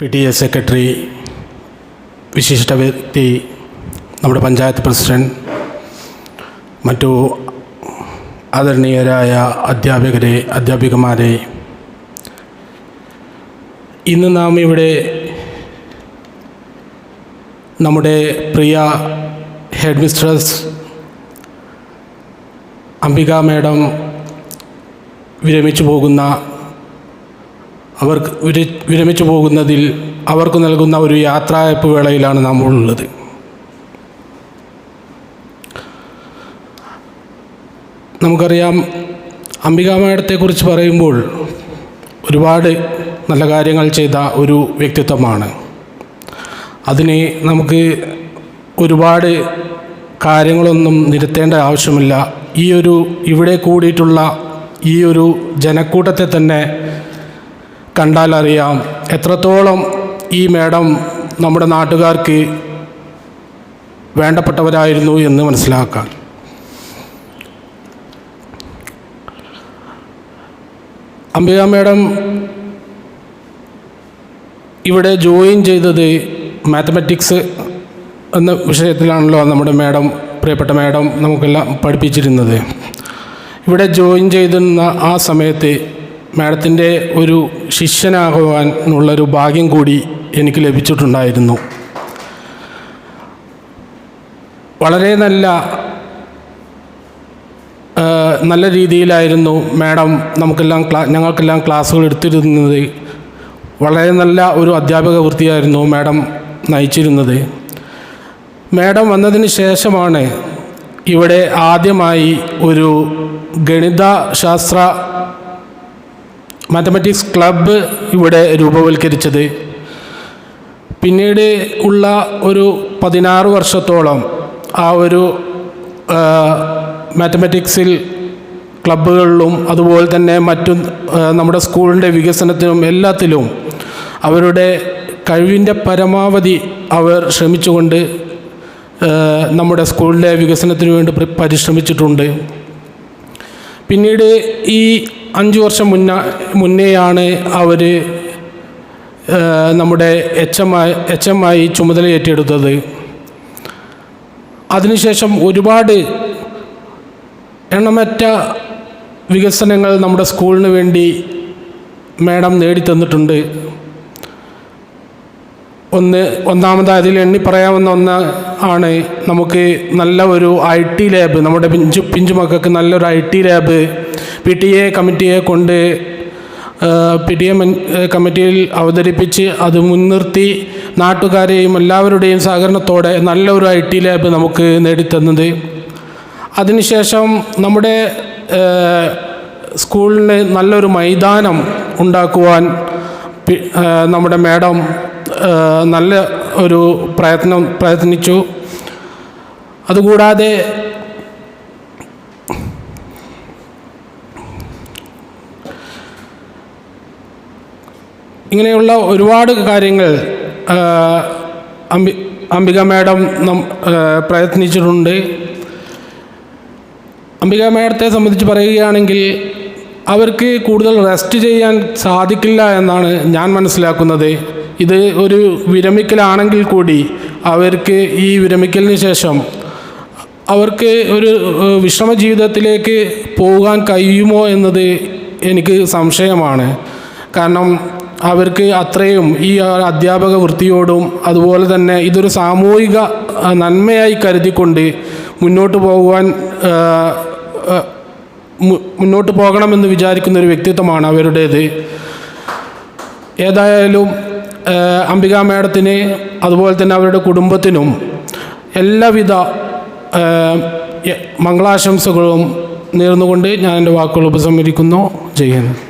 P T A secretary വിശിഷ്ട വ്യക്തി നമ്മുടെ പഞ്ചായത്ത് പ്രസിഡന്റ് മറ്റു ആദരണീയരായ അധ്യാപകരെ അധ്യാപികമാരെ ഇന്ന് നാം ഇവിടെ നമ്മുടെ പ്രിയ ഹെഡ് മിസ്ട്രസ് അംബിക മാഡം വിരമിച്ചു പോകുന്ന വിര വിരമിച്ചു പോകുന്നതിൽ അവർക്ക് നൽകുന്ന ഒരു യാത്രായപ്പ് വേളയിലാണ് നാം ഉള്ളത്. നമുക്കറിയാം അംബിക മാഡത്തെക്കുറിച്ച് പറയുമ്പോൾ ഒരുപാട് നല്ല കാര്യങ്ങൾ ചെയ്ത ഒരു വ്യക്തിത്വമാണ്. അതിനെ നമുക്ക് ഒരുപാട് കാര്യങ്ങളൊന്നും നിരത്തേണ്ട ആവശ്യമില്ല. ഈ ഒരു ഇവിടെ കൂടിയിട്ടുള്ള ഈ ഒരു ജനക്കൂട്ടത്തെ തന്നെ കണ്ടാൽ അറിയാം എത്രത്തോളം ഈ മേഡം നമ്മുടെ നാട്ടുകാർക്ക് വേണ്ടപ്പെട്ടവരായിരുന്നു എന്ന് മനസ്സിലാക്കാൻ അംബിക മേഡം ഇവിടെ ജോയിൻ ചെയ്തത് മാത്തമാറ്റിക്സ് എന്ന വിഷയത്തിലാണല്ലോ നമ്മുടെ മേഡം പ്രിയപ്പെട്ട മേഡം നമുക്കെല്ലാം പഠിപ്പിച്ചിരുന്നത്. ഇവിടെ ജോയിൻ ചെയ്തിരുന്ന ആ സമയത്ത് മാഡത്തിന്റെ ഒരു ശിഷ്യനാകുവാൻ ഉള്ളൊരു ഭാഗ്യം കൂടി എനിക്ക് ലഭിച്ചിട്ടുണ്ടായിരുന്നു. വളരെ നല്ല നല്ല രീതിയിലായിരുന്നു മാഡം നമുക്കെല്ലാം ക്ലാ ഞങ്ങൾക്കെല്ലാം ക്ലാസ്സുകൾ എടുത്തിരുന്നത്. വളരെ നല്ല ഒരു അധ്യാപക വൃത്തിയായിരുന്നു മാഡം നയിച്ചിരുന്നത്. മാഡം വന്നതിന് ശേഷമാണ് ഇവിടെ ആദ്യമായി ഒരു ഗണിത ശാസ്ത്ര മാത്തമാറ്റിക്സ് ക്ലബ്ബ് ഇവിടെ രൂപവൽക്കരിച്ചത്. പിന്നീട് ഉള്ള ഒരു പതിനാറ് വർഷത്തോളം ആ ഒരു മാത്തമാറ്റിക്സിൽ ക്ലബ്ബുകളിലും അതുപോലെ തന്നെ മറ്റു നമ്മുടെ സ്കൂളിന്റെ വികസനത്തിനും എല്ലാത്തിലും അവരുടെ കഴിവിന്റെ പരമാവധി അവർ ശ്രമിച്ചുകൊണ്ട് നമ്മുടെ സ്കൂളിന്റെ വികസനത്തിന് വേണ്ടി പരിശ്രമിച്ചിട്ടുണ്ട്. പിന്നീട് ഈ അഞ്ച് വർഷം മുന്നേ മുന്നെയാണ് അവർ നമ്മുടെ എച്ച് എം ആയി എച്ച് എം ആയി ചുമതല ഏറ്റെടുത്തത്. അതിനുശേഷം ഒരുപാട് എണ്ണമറ്റ വികസനങ്ങൾ നമ്മുടെ സ്കൂളിന് വേണ്ടി മാഡം നേടിത്തന്നിട്ടുണ്ട്. ഒന്ന് ഒന്നാമത് അതിൽ എണ്ണി പറയാവുന്ന ഒന്ന് ആണ് നമുക്ക് നല്ല ഒരു ഐ ടി ലാബ് നമ്മുടെ പിഞ്ചു പിഞ്ചു മക്കൾക്ക് നല്ലൊരു I T lab P T A കമ്മിറ്റിയെ കൊണ്ട് പി ടി എ കമ്മിറ്റിയിൽ അവതരിപ്പിച്ച് അത് മുൻനിർത്തി നാട്ടുകാരെയും എല്ലാവരുടെയും സഹകരണത്തോടെ നല്ലൊരു ഐ ടി ലാബ് നമുക്ക് നേടിത്തന്നത്. അതിനുശേഷം നമ്മുടെ സ്കൂളിന് നല്ലൊരു മൈതാനം ഉണ്ടാക്കുവാൻ നമ്മുടെ മാഡം നല്ല ഒരു പ്രയത്നം പ്രയത്നിച്ചു. അതുകൂടാതെ ഇങ്ങനെയുള്ള ഒരുപാട് കാര്യങ്ങൾ അംബി അംബിക മാഡം നം പ്രയത്നിച്ചിട്ടുണ്ട്. അംബിക മാഡത്തെ സംബന്ധിച്ച് പറയുകയാണെങ്കിൽ അവർക്ക് കൂടുതൽ റെസ്റ്റ് ചെയ്യാൻ സാധിക്കില്ല എന്നാണ് ഞാൻ മനസ്സിലാക്കുന്നത്. ഇത് ഒരു വിരമിക്കലാണെങ്കിൽ കൂടി അവർക്ക് ഈ വിരമിക്കലിന് ശേഷം അവർക്ക് ഒരു വിശ്രമ ജീവിതത്തിലേക്ക് പോകാൻ കഴിയുമോ എന്നത് എനിക്ക് സംശയമാണ്. കാരണം അവർക്ക് അത്രയും ഈ അധ്യാപക വൃത്തിയോടും അതുപോലെ തന്നെ ഇതൊരു സാമൂഹിക നന്മയായി കരുതിക്കൊണ്ട് മുന്നോട്ട് പോകുവാൻ മുന്നോട്ട് പോകണമെന്ന് വിചാരിക്കുന്ന ഒരു വ്യക്തിത്വമാണ് അവരുടേത്. ഏതായാലും അംബികാ മാഡത്തിന് അതുപോലെ തന്നെ അവരുടെ കുടുംബത്തിനും എല്ലാവിധ മംഗളാശംസകളും നേർന്നുകൊണ്ട് ഞാൻ എന്റെ വാക്കുകൾ ഉപസംഹരിക്കുന്നു. ഹിന്ദ്.